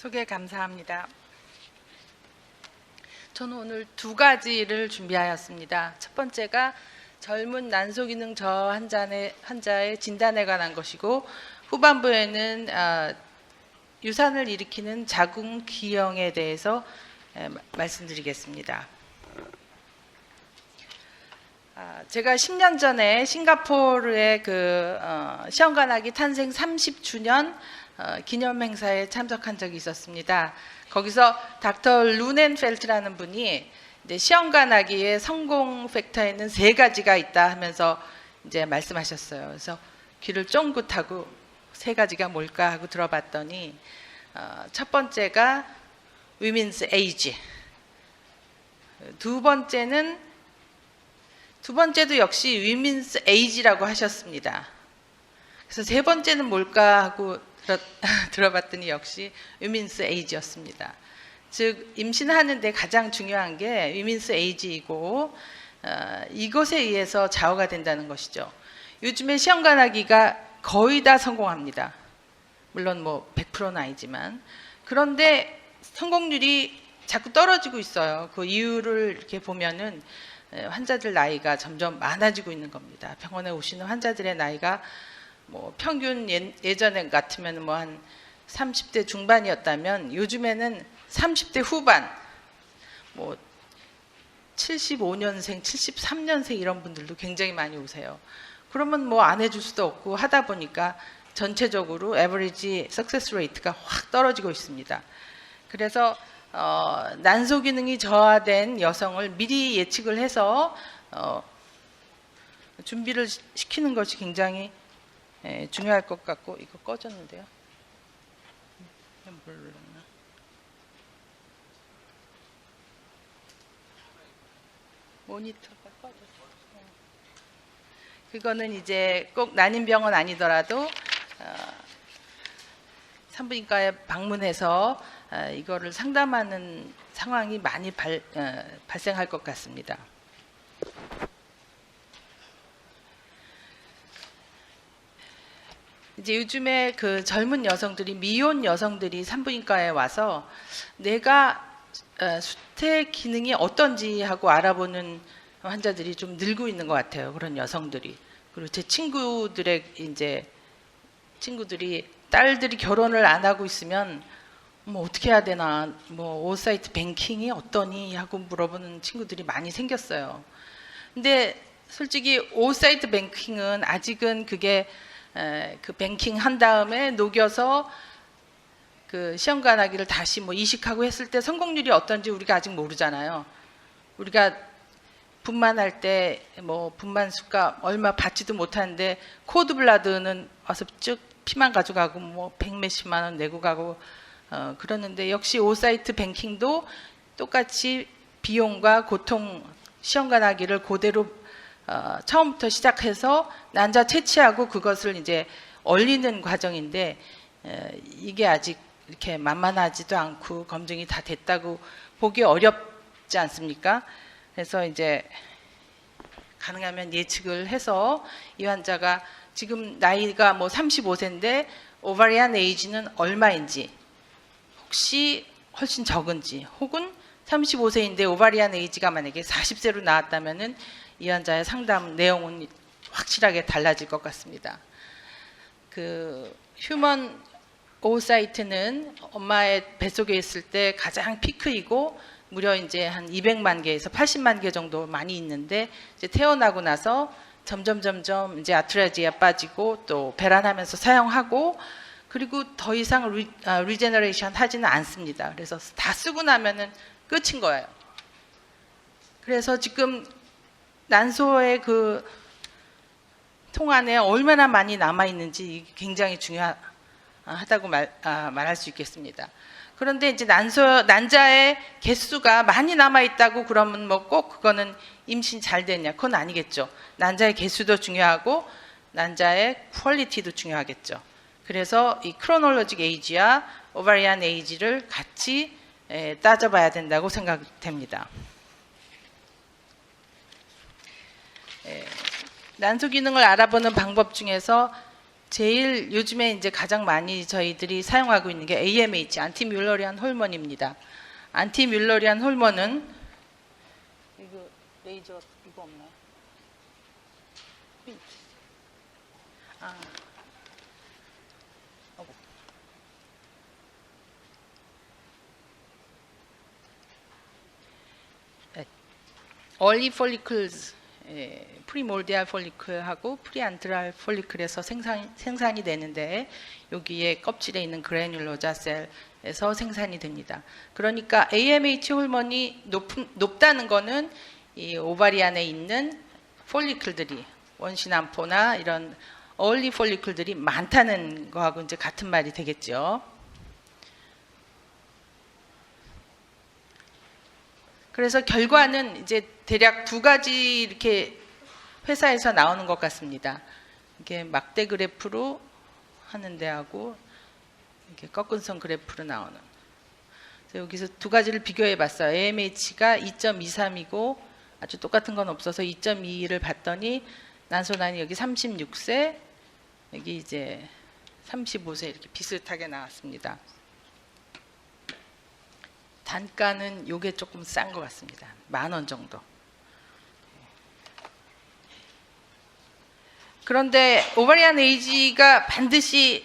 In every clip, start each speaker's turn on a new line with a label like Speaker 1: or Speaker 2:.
Speaker 1: 소개 감사합니다. 저는 오늘 두 가지를 준비하였습니다. 첫 번째가 젊은 난소기능 저 환자의, 환자의 진단에 관한 것이고 후반부에는 아, 유산을 일으키는 자궁 기형에 대해서 에, 마- 말씀드리겠습니다. 아, 제가 10년 전에 싱가포르의 그 어, 시험관악기 탄생 30주년 어, 기념 행사에 참석한 적이 있었습니다. 거기서 닥터 루넨펠트라는 분이 이제 시험관악기의 성공 팩터에는 세 가지가 있다 하면서 이제 말씀하셨어요. 그래서 귀를 쫑긋하고 세 가지가 뭘까 하고 들어봤더니 어, 첫 번째가 women's age, 두 번째는 두 번째도 역시 위민스 에이지라고 하셨습니다. 그래서 세 번째는 뭘까 하고 들어, 들어 봤더니 역시 위민스 에이지였습니다. 즉 임신하는데 가장 중요한 게 위민스 에이지이고 어, 이것에 의해서 좌우가 된다는 것이죠. 요즘에 시험관하기가 거의 다 성공합니다. 물론 뭐 100%는 아니지만 그런데 성공률이 자꾸 떨어지고 있어요. 그 이유를 이렇게 보면은 에, 환자들 나이가 점점 많아지고 있는 겁니다. 병원에 오시는 환자들의 나이가 뭐 평균 예, 예전에 같으면 뭐 한 30대 중반이었다면 요즘에는 30대 후반 뭐 75년생, 73년생 이런 분들도 굉장히 많이 오세요. 그러면 뭐 안 해줄 수도 없고 하다 보니까 전체적으로 에버리지 석세스 레이트가 확 떨어지고 있습니다. 그래서 어, 난소 기능이 저하된 여성을 미리 예측을 해서 어, 준비를 시- 시키는 것이 굉장히 예, 중요할 것 같고 이거 꺼졌는데요. 뭘 눌렀나? 모니터가 꺼졌어. 요 그거는 이제 꼭 난임병은 아니더라도 어, 산부인과에 방문해서 어, 이거를 상담하는 상황이 많이 발, 어, 발생할 것 같습니다. 이제 요즘에 그 젊은 여성들이 미혼 여성들이 산부인과에 와서 내가 어, 수태 기능이 어떤지 하고 알아보는 환자들이 좀 늘고 있는 것 같아요. 그런 여성들이 그리고 제 친구들의 이제 친구들이 딸들이 결혼을 안 하고 있으면 뭐 어떻게 해야 되나 뭐 오사이트 뱅킹이 어떠니 하고 물어보는 친구들이 많이 생겼어요. 근데 솔직히 오사이트 뱅킹은 아직은 그게 에, 그 뱅킹 한 다음에 녹여서 그 시험관 하기를 다시 뭐 이식하고 했을 때 성공률이 어떤지 우리가 아직 모르잖아요. 우리가 분만할 때 뭐 분만 수가 얼마 받지도 못하는데 코드 블라드는 와서 쭉 피만 가져가고 뭐 백몇십만 원 내고 가고 어, 그러는데 역시 오사이트 뱅킹도 똑같이 비용과 고통 시험관 하기를 그대로 어, 처음부터 시작해서 난자 채취하고 그것을 이제 얼리는 과정인데 에, 이게 아직 이렇게 만만하지도 않고 검증이 다 됐다고 보기 어렵지 않습니까? 그래서 이제 가능하면 예측을 해서 이 환자가 지금 나이가 뭐 35세인데 오바리안 에이지는 얼마인지 혹시 훨씬 적은지 혹은 35세인데 오바리안 에이지가 만약에 40세로 나왔다면은 이 환자의 상담 내용은 확실하게 달라질 것 같습니다. 그 휴먼 오사이트는 엄마의 뱃속에 있을 때 가장 피크이고 무려 이제 한 200만 개에서 80만 개 정도 많이 있는데 이제 태어나고 나서 점점 점점 이제 아트라지아 빠지고 또 배란하면서 사용하고 그리고 더 이상 리, 아, 리제너레이션 하지는 않습니다. 그래서 다 쓰고 나면은 끝인 거예요. 그래서 지금 난소의 그 통 안에 얼마나 많이 남아 있는지 굉장히 중요하다고 말, 아, 말할 수 있겠습니다. 그런데 이제 난소 난자의 개수가 많이 남아 있다고 그러면 뭐 꼭 그거는 임신 잘 됐냐? 그건 아니겠죠. 난자의 개수도 중요하고 난자의 퀄리티도 중요하겠죠. 그래서 이 크로놀로직 에이지와 오바리안 에이지를 같이 에, 따져봐야 된다고 생각됩니다. 에, 난소 기능을 알아보는 방법 중에서 제일 요즘에 이제 가장 많이 저희들이 사용하고 있는 게 AMH 안티뮬러리안 호르몬입니다. 안티뮬러리안 호르몬은 이거 레이저 이거 없나요? 아. 네. 얼리 폴리클즈 프리몰디알 폴리클하고 프리안트랄 폴리클에서 생산, 생산이 되는데 여기에 껍질에 있는 그래뉼러자 셀에서 생산이 됩니다. 그러니까 AMH 호르몬이 높, 높다는 거는 이 오바리 안에 있는 폴리클들이 원시남포나 이런 얼리 폴리클들이 많다는 거하고 이제 같은 말이 되겠죠. 그래서 결과는 이제 대략 두 가지 이렇게 회사에서 나오는 것 같습니다. 이게 막대 그래프로 하는 데하고 이렇게 꺾은 선 그래프로 나오는. 여기서 두 가지를 비교해 봤어요. AMH가 2.23이고 아주 똑같은 건 없어서 2.22를 봤더니 난소난이 여기 36세, 여기 이제 35세 이렇게 비슷하게 나왔습니다. 단가는 요게 조금 싼 것 같습니다. 만 원 정도. 그런데 오바리안 에이지가 반드시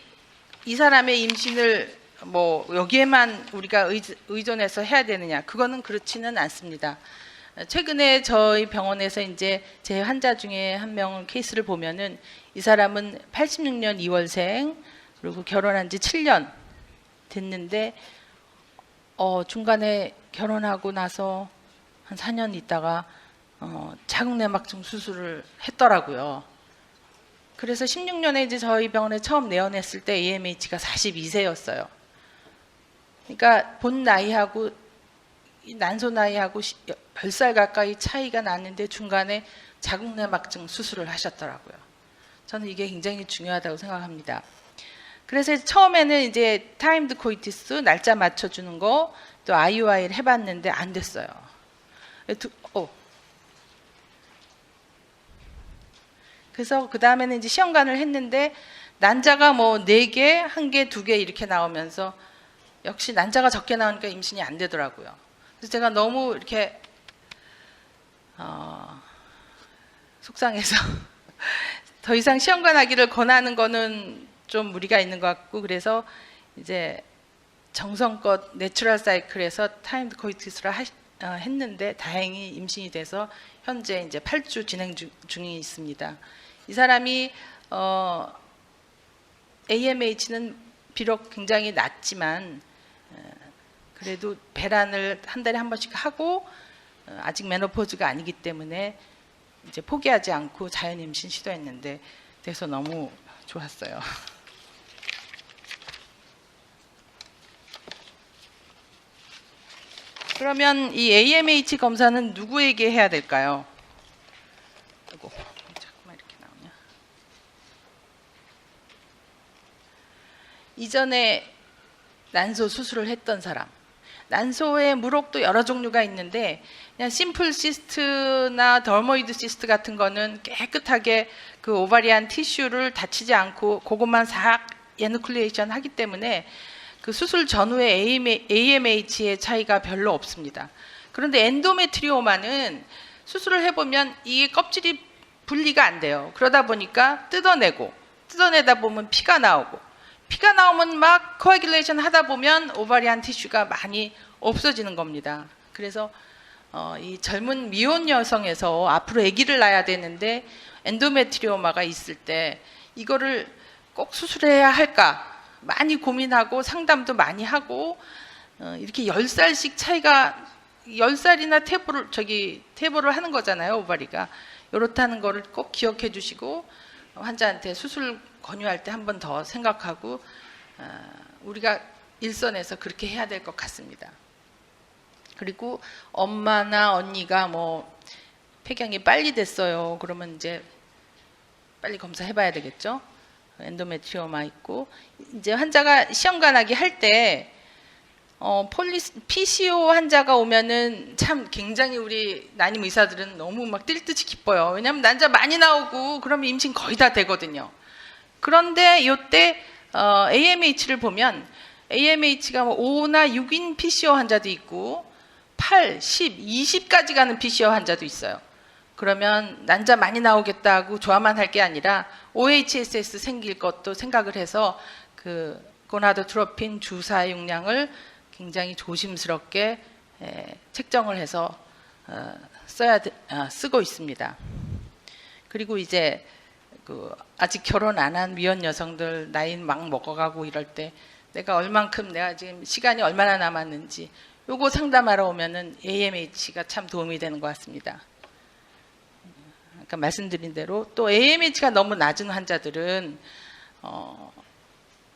Speaker 1: 이 사람의 임신을 뭐 여기에만 우리가 의- 의존해서 해야 되느냐? 그거는 그렇지는 않습니다. 최근에 저희 병원에서 이제 제 환자 중에 한 명 케이스를 보면은 이 사람은 86년 2월생 그리고 결혼한 지 7년 됐는데 어, 중간에 결혼하고 나서 한 4년 있다가 어, 자궁내막증 수술을 했더라고요. 그래서 16년에 이제 저희 병원에 처음 내원했을 때 AMH가 42세였어요. 그러니까 본 나이하고 이 난소 나이하고 10살 가까이 차이가 났는데 중간에 자궁내막증 수술을 하셨더라고요. 저는 이게 굉장히 중요하다고 생각합니다. 그래서 처음에는 이제 타임드 코이티스 날짜 맞춰주는 거 또 IUI를 해봤는데 안 됐어요. 두- 어. 그래서 그 다음에는 이제 시험관을 했는데 난자가 뭐 네 개, 한 개, 두 개 이렇게 나오면서 역시 난자가 적게 나오니까 임신이 안 되더라고요. 그래서 제가 너무 이렇게 어, 속상해서 더 이상 시험관 하기를 권하는 거는 좀 무리가 있는 것 같고 그래서 이제 정성껏 내추럴 사이클에서 타임드 코이티스를 하, 어, 했는데 다행히 임신이 돼서 현재 이제 8주 진행 중, 중이 있습니다. 이 사람이 어, AMH는 비록 굉장히 낮지만 어, 그래도 배란을 한 달에 한 번씩 하고 어, 아직 메노포즈가 아니기 때문에 이제 포기하지 않고 자연 임신 시도했는데 돼서 너무 좋았어요. 그러면 이 AMH 검사는 누구에게 해야 될까요? 아이고, 자꾸만 이렇게 나오냐. 이전에 난소 수술을 했던 사람. 난소의 물혹도 여러 종류가 있는데 그냥 심플 시스트나 덜모이드 시스트 같은 거는 깨끗하게 그 오바리안 티슈를 다치지 않고 그것만 싹 에누클리에이션 하기 때문에 그 수술 전후의 AMH의 차이가 별로 없습니다. 그런데 엔도메트리오마는 수술을 해보면 이 껍질이 분리가 안 돼요. 그러다 보니까 뜯어내고 뜯어내다 보면 피가 나오고 피가 나오면 막 코아길레이션 하다 보면 오바리안 티슈가 많이 없어지는 겁니다. 그래서 어, 이 젊은 미혼 여성에서 앞으로 아기를 낳아야 되는데 엔도메트리오마가 있을 때 이거를 꼭 수술해야 할까 많이 고민하고 상담도 많이 하고 어, 이렇게 10살씩 차이가 10살이나 태보를 저기 태보를 하는 거잖아요 오바리가 이렇다는 거를 꼭 기억해 주시고 환자한테 수술 권유할 때 한 번 더 생각하고 어, 우리가 일선에서 그렇게 해야 될 것 같습니다. 그리고 엄마나 언니가 뭐 폐경이 빨리 됐어요. 그러면 이제 빨리 검사해 봐야 되겠죠. 엔도메트리오마 있고 이제 환자가 시험관하기 할때 어, 폴리스, PCO 환자가 오면은 참 굉장히 우리 난임 의사들은 너무 막 뛸 듯이 기뻐요. 왜냐하면 난자 많이 나오고 그러면 임신 거의 다 되거든요. 그런데 이때 어, AMH를 보면 AMH가 뭐 5나 6인 PCO 환자도 있고 8, 10, 20까지 가는 PCO 환자도 있어요. 그러면 난자 많이 나오겠다고 좋아만 할 게 아니라 OHSS 생길 것도 생각을 해서 그 고나도트로핀 주사 용량을 굉장히 조심스럽게 에, 책정을 해서 어, 써야 돼- 아, 쓰고 있습니다. 그리고 이제 그 아직 결혼 안 한 미혼 여성들 나이 막 먹어가고 이럴 때 내가 얼만큼 내가 지금 시간이 얼마나 남았는지 요거 상담하러 오면은 AMH가 참 도움이 되는 것 같습니다. 아까 말씀드린 대로 또 AMH가 너무 낮은 환자들은 어,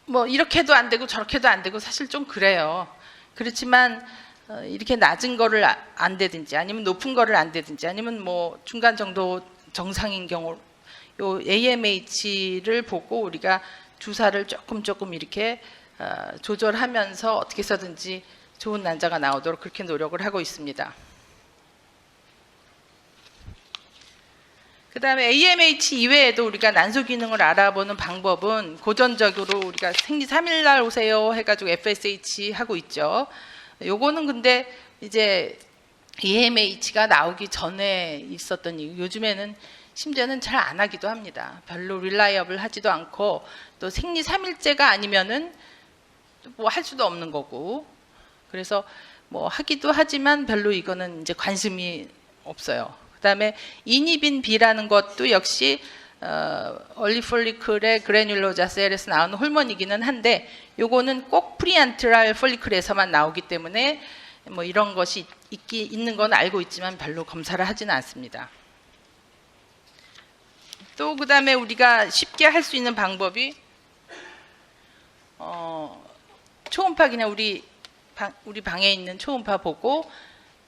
Speaker 1: 뭐 이렇게도 안 되고 저렇게도 안 되고 사실 좀 그래요. 그렇지만 어, 이렇게 낮은 거를 아- 안 되든지 아니면 높은 거를 안 되든지 아니면 뭐 중간 정도 정상인 경우 요 AMH를 보고 우리가 주사를 조금 조금 이렇게 어, 조절하면서 어떻게 해서든지 좋은 난자가 나오도록 그렇게 노력을 하고 있습니다. 그 다음에 AMH 이외에도 우리가 난소 기능을 알아보는 방법은 고전적으로 우리가 생리 3일 날 오세요 해가지고 FSH 하고 있죠. 요거는 근데 이제 AMH가 나오기 전에 있었던 이유. 요즘에는 심지어는 잘 안 하기도 합니다. 별로 릴라이어블 하지도 않고 또 생리 3일째가 아니면은 뭐 할 수도 없는 거고 그래서 뭐 하기도 하지만 별로 이거는 이제 관심이 없어요. 그다음에 이니빈 B라는 것도 역시 어, 얼리폴리클의 그래뉼로자 셀에서 나오는 호르몬이기는 한데 요거는 꼭 프리안트랄 폴리클에서만 나오기 때문에 뭐 이런 것이 있기 있는 건 알고 있지만 별로 검사를 하지는 않습니다. 또 그다음에 우리가 쉽게 할 수 있는 방법이 어, 초음파 그냥 우리 방, 우리 방에 있는 초음파 보고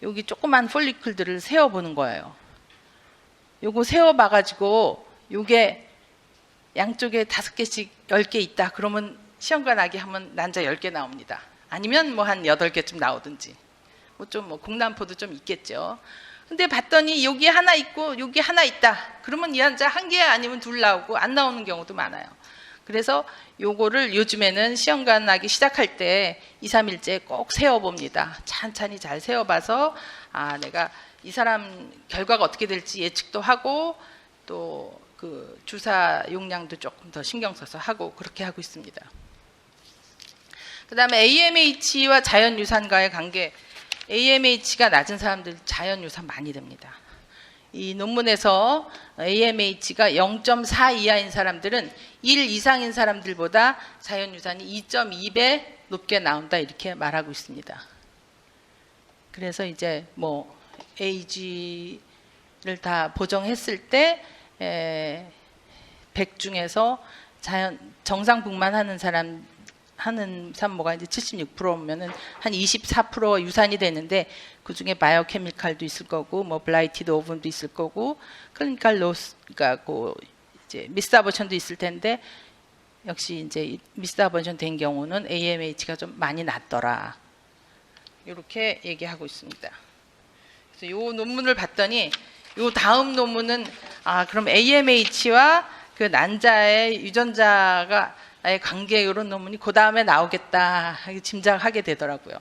Speaker 1: 여기 조그만 폴리클들을 세어 보는 거예요. 요거 세어 봐 가지고 요게 양쪽에 다섯 개씩 열 개 있다. 그러면 시험관 나게 하면 난자 열 개 나옵니다. 아니면 뭐 한 여덟 개쯤 나오든지. 뭐 좀 뭐 공남포도 좀 있겠죠. 근데 봤더니 여기 하나 있고 여기 하나 있다. 그러면 이 환자 한 개 아니면 둘 나오고 안 나오는 경우도 많아요. 그래서 요거를 요즘에는 시험관 나기 시작할 때 2, 3일째 꼭 세어봅니다. 찬찬히 잘 세어봐서 아 내가 이 사람 결과가 어떻게 될지 예측도 하고 또 그 주사 용량도 조금 더 신경 써서 하고 그렇게 하고 있습니다. 그다음에 AMH와 자연 유산과의 관계 AMH가 낮은 사람들 자연 유산 많이 됩니다. 이 논문에서 AMH가 0.4 이하인 사람들은 1 이상인 사람들보다 자연 유산이 2.2배 높게 나온다 이렇게 말하고 있습니다. 그래서 이제 뭐 AG를 다 보정했을 때 에, 100 중에서 자연 정상분만 하는 사람 하는 산모가 이제 76%면은 한 24% 유산이 되는데 그 중에 바이오케미칼도 있을 거고 뭐 블라이티드 오븐도 있을 거고 클리니컬 로스 그러니까 그 이제 미스 아버션도 있을 텐데 역시 이제 미스 아버션 된 경우는 AMH가 좀 많이 낮더라 이렇게 얘기하고 있습니다. 그래서 요 논문을 봤더니 요 다음 논문은 아 그럼 AMH와 그 난자의 유전자가 의 관계 이런 논문이 그 다음에 나오겠다 하게 짐작하게 되더라고요.